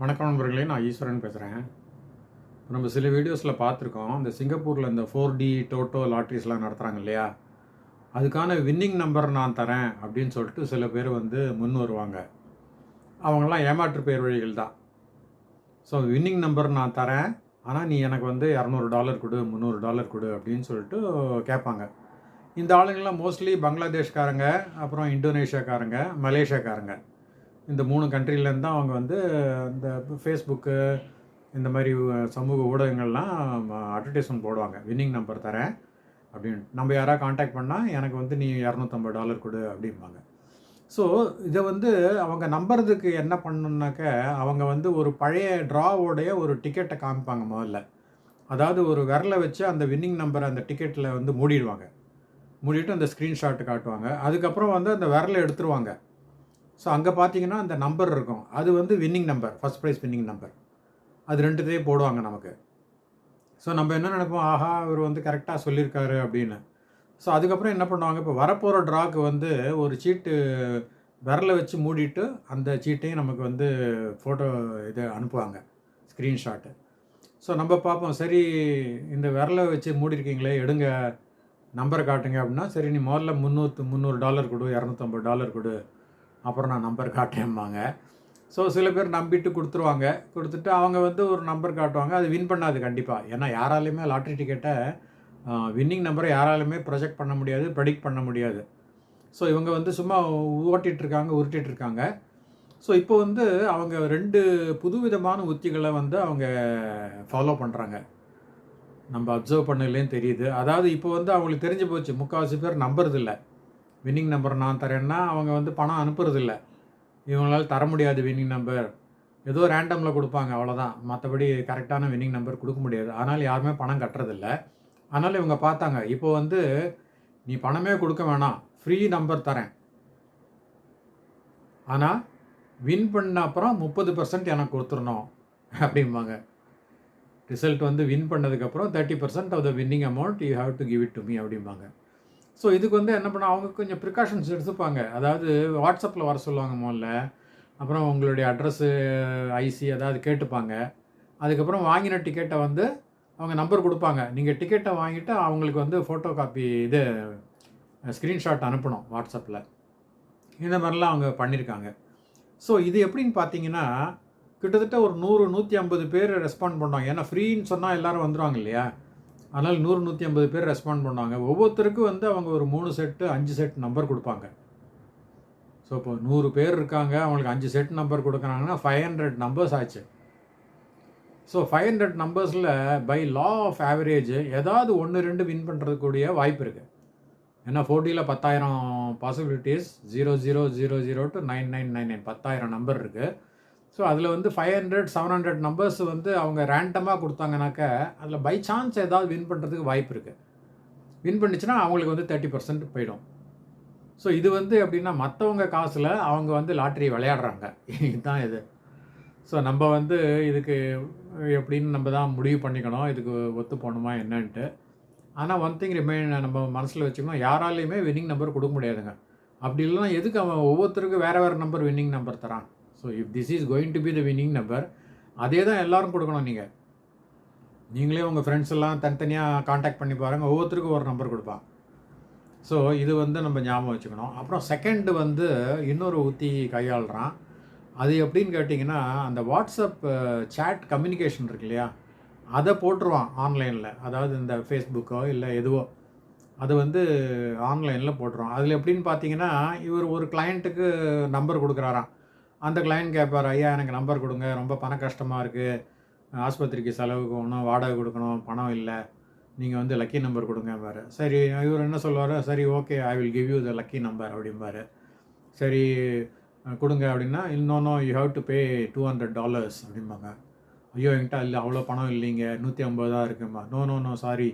வணக்கம் நண்பர்களே நான் ஈஸ்வரன் பேசுகிறேன் நம்ம சில வீடியோஸில் பார்த்துருக்கோம். இந்த சிங்கப்பூரில் இந்த ஃபோர் டி டோட்டோ லாட்ரிஸ்லாம் நடத்துகிறாங்க இல்லையா? அதுக்கான வின்னிங் நம்பர் நான் தரேன் அப்படின்னு சொல்லிட்டு சில பேர் வந்து முன் வருவாங்க. அவங்களாம் ஏமாற்று பேர் வழிகள் தான். ஸோ வின்னிங் நம்பர் நான் தரேன். ஆனால் நீ எனக்கு வந்து இரநூறு டாலர் கொடு முந்நூறு டாலர் கொடு அப்படின்னு சொல்லிட்டு கேட்பாங்க. இந்த ஆளுங்கள்லாம் மோஸ்ட்லி பங்களாதேஷ்காரங்க அப்புறம் இந்தோனேஷியாக்காரங்க மலேசியாக்காரங்க. இந்த மூணு கண்ட்ரிலேருந்து தான் அவங்க வந்து இந்த ஃபேஸ்புக்கு இந்த மாதிரி சமூக ஊடகங்கள்லாம் அட்வர்டைஸ்மெண்ட் போடுவாங்க. வின்னிங் நம்பர் தரேன் அப்படின்னு. நம்ம யாராவது காண்டாக்ட் பண்ணால் எனக்கு வந்து நீ இரநூத்தம்பது டாலர் கொடு அப்படிம்பாங்க. ஸோ இதை வந்து அவங்க நம்புறதுக்கு என்ன பண்ணணுன்னாக்க அவங்க வந்து ஒரு பழைய ட்ராவோடைய ஒரு டிக்கெட்டை காமிப்பாங்க முதல்ல. அதாவது ஒரு விரலை வச்சு அந்த வின்னிங் நம்பரை அந்த டிக்கெட்டில் வந்து மூடிடுவாங்க. மூடிட்டு அந்த ஸ்க்ரீன்ஷாட்டு காட்டுவாங்க. அதுக்கப்புறம் வந்து அந்த விரலை எடுத்துருவாங்க. ஸோ அங்கே பார்த்தீங்கன்னா அந்த நம்பர் இருக்கும். அது வந்து winning number first prize winning number அது ரெண்டுத்தையும் போடுவாங்க நமக்கு. ஸோ நம்ம என்ன நினைப்போம்? ஆஹா அவர் வந்து கரெக்டாக சொல்லியிருக்காரு அப்படின்னு. ஸோ அதுக்கப்புறம் என்ன பண்ணுவாங்க? இப்போ வரப்போகிற ட்ராக்கு வந்து ஒரு சீட்டு விரலை வச்சு மூடிட்டு அந்த சீட்டையும் நமக்கு வந்து ஃபோட்டோ இது அனுப்புவாங்க ஸ்க்ரீன்ஷாட்டு ஸோ நம்ம பார்ப்போம். சரி இந்த விரலை வச்சு மூடிருக்கீங்களே எடுங்க நம்பரை காட்டுங்க அப்படின்னா சரி நீ முதல்ல முந்நூற்று முந்நூறு டாலர் கொடு இரநூத்தம்பது டாலர் கொடு. அப்புறம் நான் நம்பர் காட்டேம்பாங்க ஸோ சில பேர் நம்பிட்டு கொடுத்துருவாங்க. கொடுத்துட்டு அவங்க வந்து ஒரு நம்பர் காட்டுவாங்க. அது வின் பண்ணாது கண்டிப்பாக ஏன்னா யாராலையுமே லாட்ரி டிக்கெட்டை வின்னிங் நம்பரை யாராலையுமே ப்ரொஜெக்ட் பண்ண முடியாது ப்ரெடிக்ட் பண்ண முடியாது. ஸோ இவங்க வந்து சும்மா ஓட்டிகிட்ருக்காங்க உருட்டிகிட்ருக்காங்க இருக்காங்க ஸோ இப்போ வந்து அவங்க ரெண்டு புதுவிதமான உத்திகளை வந்து அவங்க ஃபாலோ பண்ணுறாங்க நம்ம அப்சர்வ் பண்ணலேன்னு தெரியுது. அதாவது இப்போ வந்து அவங்களுக்கு தெரிஞ்சு போச்சு. முக்கால்வாசி பேர் நம்புறதில்ல. வின்னிங் நம்பர் நான் தரேன்னா அவங்க வந்து பணம் அனுப்புறதில்ல. இவங்களால் தர முடியாது வின்னிங் நம்பர் ஏதோ ரேண்டமில் கொடுப்பாங்க அவ்வளோதான் மற்றபடி கரெக்டான வின்னிங் நம்பர் கொடுக்க முடியாது. ஆனால் யாருமே பணம் கட்டுறதில்ல. அதனால் இவங்க பார்த்தாங்க இப்போ வந்து நீ பணமே கொடுக்க வேணாம் ஃப்ரீ நம்பர் தரேன். ஆனால் வின் பண்ண அப்புறம் முப்பது பர்சன்ட் எனக்கு கொடுத்துடணும் அப்படிம்பாங்க. ரிசல்ட் வந்து வின் பண்ணதுக்கப்புறம் thirty percent of the winning amount you have to give it to me அப்படிம்பாங்க. ஸோ இதுக்கு வந்து என்ன பண்ண அவங்க கொஞ்சம் ப்ரிகாஷன்ஸ் எடுத்துப்பாங்க. அதாவது வாட்ஸ்அப்பில் வர சொல்லுவாங்க முதல்ல. அப்புறம் உங்களுடைய அட்ரஸ்ஸு ஐசி அதாவது கேட்டுப்பாங்க. அதுக்கப்புறம் வாங்கின டிக்கெட்டை வந்து அவங்க நம்பர் கொடுப்பாங்க. நீங்கள் டிக்கெட்டை வாங்கிட்டு அவங்களுக்கு வந்து ஃபோட்டோ காப்பி இது ஸ்க்ரீன்ஷாட் அனுப்பணும் வாட்ஸ்அப்பில் இந்த மாதிரிலாம் அவங்க பண்ணியிருக்காங்க ஸோ இது எப்படின்னு பார்த்தீங்கன்னா கிட்டத்தட்ட ஒரு நூறு நூற்றி ஐம்பது பேர் ரெஸ்பாண்ட் பண்ணாங்க ஏன்னா ஃப்ரீன்னு சொன்னால் எல்லோரும் வந்துடுவாங்க இல்லையா? அதனால் நூறு நூற்றி ஐம்பது பேர் ரெஸ்பாண்ட் பண்ணாங்க ஒவ்வொருத்தருக்கும் வந்து அவங்க ஒரு மூணு செட்டு அஞ்சு செட் நம்பர் கொடுப்பாங்க. ஸோ இப்போ நூறு பேர் இருக்காங்க அவங்களுக்கு அஞ்சு செட் நம்பர் கொடுக்குறாங்கன்னா ஃபைவ் ஹண்ட்ரட் நம்பர்ஸ் ஆச்சு. ஸோ ஃபைவ் ஹண்ட்ரட் நம்பர்ஸில் பை லா ஆஃப் ஆவரேஜ் ஏதாவது ஒன்று ரெண்டு வின் பண்ணுறதுக்கூடிய வாய்ப்பு இருக்குது ஏன்னா ஃபோர்ட்டியில் பத்தாயிரம் possibilities zero zero zero zero to nine nine nine nine பத்தாயிரம் நம்பர் இருக்குது ஸோ அதில் வந்து five hundred seven hundred numbers வந்து அவங்க ரேண்டமாக கொடுத்தாங்கனாக்க அதில் பை சான்ஸ் ஏதாவது வின் பண்ணுறதுக்கு வாய்ப்பு இருக்குது வின் பண்ணிச்சுன்னா அவங்களுக்கு வந்து தேர்ட்டி பர்சன்ட் போயிடும். ஸோ இது வந்து எப்படின்னா மற்றவங்க காசில் அவங்க வந்து லாட்ரி விளையாடுறாங்க. இதுதான் இது. ஸோ நம்ம வந்து இதுக்கு எப்படின்னு நம்ம தான் முடிவு பண்ணிக்கணும். இதுக்கு ஒத்து போகணுமா என்னன்ட்டு. ஆனால் ஒன் திங் ரிமைன் நம்ம மனசில் வச்சுக்கணும். யாராலையுமே வின்னிங் நம்பர் கொடுக்க முடியாதுங்க. அப்படி இல்லைனா எதுக்கு அவன் ஒவ்வொருத்தருக்கும் வேறு வேறு நம்பர் வின்னிங் நம்பர் தரான்? So if this is going to be the winning number அதே தான் எல்லோரும் கொடுக்கணும் நீங்கள் நீங்களே உங்கள் ஃப்ரெண்ட்ஸ் எல்லாம் தனித்தனியாக காண்டாக்ட் பண்ணி பாருங்கள் ஒவ்வொருத்தருக்கும் ஒரு நம்பர் கொடுப்பான். ஸோ இது வந்து நம்ம ஞாபகம் வச்சுக்கணும். அப்புறம் செகண்டு வந்து இன்னொரு ஊற்றி கையாளுறான். அது எப்படின்னு கேட்டிங்கன்னா அந்த வாட்ஸ்அப் சேட் கம்யூனிகேஷன் இருக்கு இல்லையா? அதை போட்டுருவான் ஆன்லைனில் அதாவது இந்த ஃபேஸ்புக்கோ இல்லை எதுவோ. அது வந்து ஆன்லைனில் போட்டுருவான். அதில் எப்படின்னு பார்த்தீங்கன்னா இவர் ஒரு கிளைண்ட்டுக்கு நம்பர் கொடுக்குறாராம். அந்த கிளைண்ட் கேட்பார் ஐயா எனக்கு நம்பர் கொடுங்க ரொம்ப பண கஷ்டமாக இருக்குது ஆஸ்பத்திரிக்கு செலவுக்கு ஒன்றும் வாடகை கொடுக்கணும் பணம் இல்லை. நீங்கள் வந்து லக்கி நம்பர் கொடுங்க பாரு சரி இவர் என்ன சொல்லுவார்? சரி okay I will give you the lucky number அப்படிம்பாரு. சரி கொடுங்க அப்படின்னா இன்னொன்னு you have to pay two hundred dollars அப்படிம்பாங்க. ஐயோ என்கிட்ட இல்லை அவ்வளோ பணம் இல்லைங்க நூற்றி ஐம்பது தான் இருக்குமா no no no sorry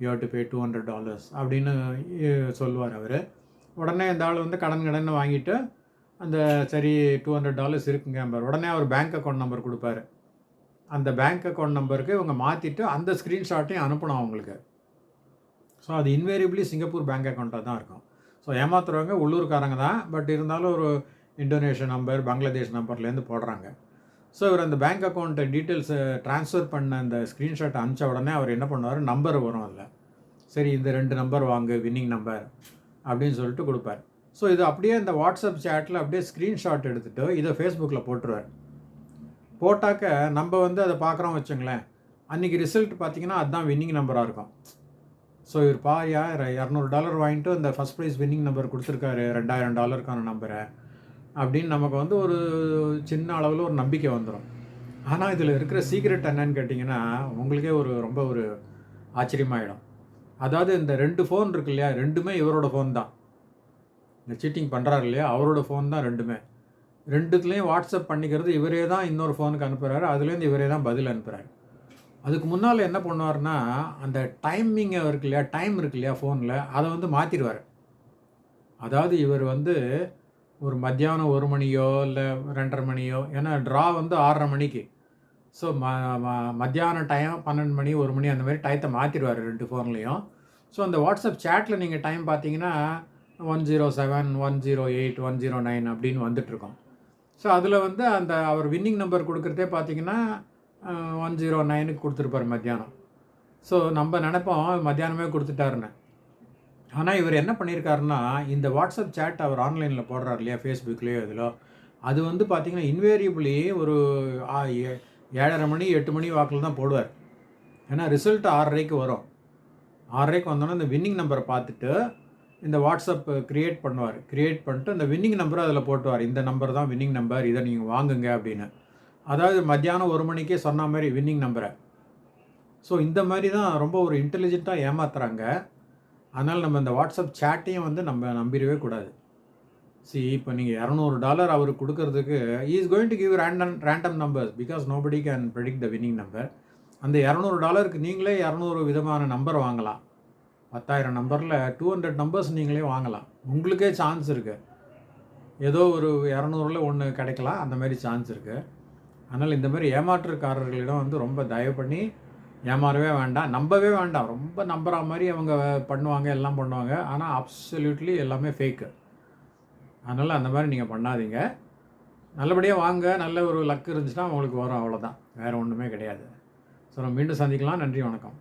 you have to pay two hundred dollars அப்படின்னு சொல்லுவார் அவர். உடனே இந்த ஆள் வந்து கடன் கடன் வாங்கிட்டு அந்த சரி டூ ஹண்ட்ரட் டாலர்ஸ் இருக்குங்க உடனே அவர் பேங்க் அக்கௌண்ட் நம்பர் கொடுப்பாரு. அந்த பேங்க் அக்கௌண்ட் நம்பருக்கு இவங்க மாற்றிட்டு அந்த ஸ்க்ரீன்ஷாட்டையும் அனுப்பணும் அவங்களுக்கு. ஸோ அது இன்வேரியபிளி சிங்கப்பூர் பேங்க் அக்கௌண்ட்டாக தான் இருக்கும். ஸோ ஏமாத்துறவங்க உள்ளூர்காரங்க தான். பட் இருந்தாலும் ஒரு இந்தோனேஷியா நம்பர் பங்களாதேஷ் நம்பர்லேருந்து போடுறாங்க. ஸோ இவர் அந்த பேங்க் அக்கௌண்ட்டு டீட்டெயில்ஸை ட்ரான்ஸ்ஃபர் பண்ண அந்த ஸ்க்ரீன்ஷாட் அனுப்பிச்ச உடனே அவர் என்ன பண்ணுவார்? நம்பர் வரும் அதில். சரி இந்த ரெண்டு நம்பர் வாங்கு வின்னிங் நம்பர் அப்படின்னு சொல்லிட்டு கொடுப்பார். ஸோ இது அப்படியே இந்த வாட்ஸ்அப் சேட்டில் அப்படியே ஸ்க்ரீன்ஷாட் எடுத்துகிட்டு இதை ஃபேஸ்புக்கில் போட்டுருவார் போட்டாக்க நம்ம வந்து அதை பார்க்குறோம் வச்சுங்களேன். அன்றைக்கி ரிசல்ட் பார்த்தீங்கன்னா அதுதான் வின்னிங் நம்பராக இருக்கும். ஸோ இவர் பாரியா இரநூறு டாலர் வாங்கிட்டு அந்த ஃபஸ்ட் ப்ரைஸ் வின்னிங் நம்பர் கொடுத்துருக்காரு. ரெண்டாயிரம் டாலருக்கான நம்பரை அப்படின்னு நமக்கு வந்து ஒரு சின்ன அளவில் ஒரு நம்பிக்கை வந்துடும் ஆனால் இதில் இருக்கிற சீக்ரெட் என்னன்னு கேட்டிங்கன்னா உங்களுக்கே ஒரு ரொம்ப ஒரு ஆச்சரியமாயிடும். அதாவது இந்த ரெண்டு ஃபோன் இருக்கு இல்லையா? ரெண்டுமே இவரோட ஃபோன் தான். இந்த சீட்டிங் பண்ணுறாரு இல்லையா? அவரோட ஃபோன் தான் ரெண்டுமே. ரெண்டுத்துலேயும் வாட்ஸ்அப் பண்ணிக்கிறது இவரே தான் இன்னொரு ஃபோனுக்கு அனுப்புகிறாரு அதுலேருந்து இவரே தான் பதில் அனுப்புகிறாரு அதுக்கு முன்னால் என்ன பண்ணுவார்னா அந்த டைமிங் இருக்கு இல்லையா? டைம் இருக்கு இல்லையா ஃபோனில் அதை வந்து மாற்றிடுவார் அதாவது இவர் வந்து ஒரு மத்தியானம் ஒரு மணியோ இல்லை ரெண்டரை மணியோ ஏன்னா ட்ரா வந்து ஆறரை மணிக்கு. ஸோ ம மத்தியானம் மத்தியான டைம் பன்னெண்டு மணி ஒரு மணி அந்த மாதிரி டயத்தை மாற்றிடுவார் ரெண்டு ஃபோன்லேயும் ஸோ அந்த வாட்ஸ்அப் சேட்டில் நீங்கள் டைம் பார்த்தீங்கன்னா one zero seven one zero eight one zero nine அப்படின்னு வந்துட்டுருக்கோம். ஸோ அதில் வந்து அந்த அவர் வின்னிங் நம்பர் கொடுக்குறதே பார்த்தீங்கன்னா ஒன் ஜீரோ நைனுக்கு கொடுத்துருப்பார் மத்தியானம். ஸோ நம்ம நினைப்போம் மத்தியானமே கொடுத்துட்டாருன்னு. ஆனால் இவர் என்ன பண்ணியிருக்காருன்னா இந்த வாட்ஸ்அப் சேட் அவர் ஆன்லைனில் போடுறார் இல்லையா ஃபேஸ்புக்லேயோ இதிலோ அது வந்து பார்த்தீங்கன்னா இன்வேரியபிளி ஒரு ஆ, ஏ- ஏழரை மணி எட்டு மணி வாக்கில் தான் போடுவார். ஏன்னா ரிசல்ட் ஆறரைக்கு வரும். ஆறரைக்கு வந்தோன்னே இந்த வின்னிங் நம்பரை பார்த்துட்டு இந்த வாட்ஸ்அப் க்ரியேட் பண்ணுவார். க்ரியேட் பண்ணிட்டு இந்த வின்னிங் நம்பரை அதில் போட்டுவார். இந்த நம்பர் தான் வின்னிங் நம்பர் இதை நீங்கள் வாங்குங்க அப்படின்னு. அதாவது மத்தியானம் ஒரு மணிக்கே சொன்ன மாதிரி வின்னிங் நம்பரை ஸோ இந்த மாதிரி தான் ரொம்ப ஒரு இன்டெலிஜென்ட்டாக ஏமாத்துறாங்க. அதனால் நம்ம இந்த வாட்ஸ்அப் சேட்டையும் வந்து நம்ம நம்பிடவே கூடாது. சி இப்போ நீங்கள் இரநூறு டாலர் அவர் கொடுக்கறதுக்கு is going to give random random numbers because nobody can predict the winning number அந்த இரநூறு டாலருக்கு நீங்களே இரநூறு விதமான நம்பர் வாங்கலாம். பத்தாயிரம் நம்பரில் டூ ஹண்ட்ரட் நம்பர்ஸ் நீங்களே வாங்கலாம். உங்களுக்கே சான்ஸ் இருக்குது ஏதோ ஒரு இரநூறுல ஒன்று கிடைக்கலாம். அந்த மாதிரி சான்ஸ் இருக்குது அதனால் இந்த மாதிரி ஏமாற்றுக்காரர்களிடம் வந்து ரொம்ப தயவு பண்ணி ஏமாறவே வேண்டாம். நம்பவே வேண்டாம். ரொம்ப நம்புற மாதிரி அவங்க பண்ணுவாங்க எல்லாம் பண்ணுவாங்க. ஆனால் அப்சல்யூட்லி எல்லாமே ஃபேக்கு அதனால் அந்த மாதிரி நீங்கள் பண்ணாதீங்க. நல்லபடியாக வாங்க. நல்ல ஒரு லக் இருந்துச்சுன்னா உங்களுக்கு வரும். அவ்வளோதான் வேறு ஒன்றுமே கிடையாது. ஸோ நம்ம மீண்டும் சந்திக்கலாம். நன்றி வணக்கம்.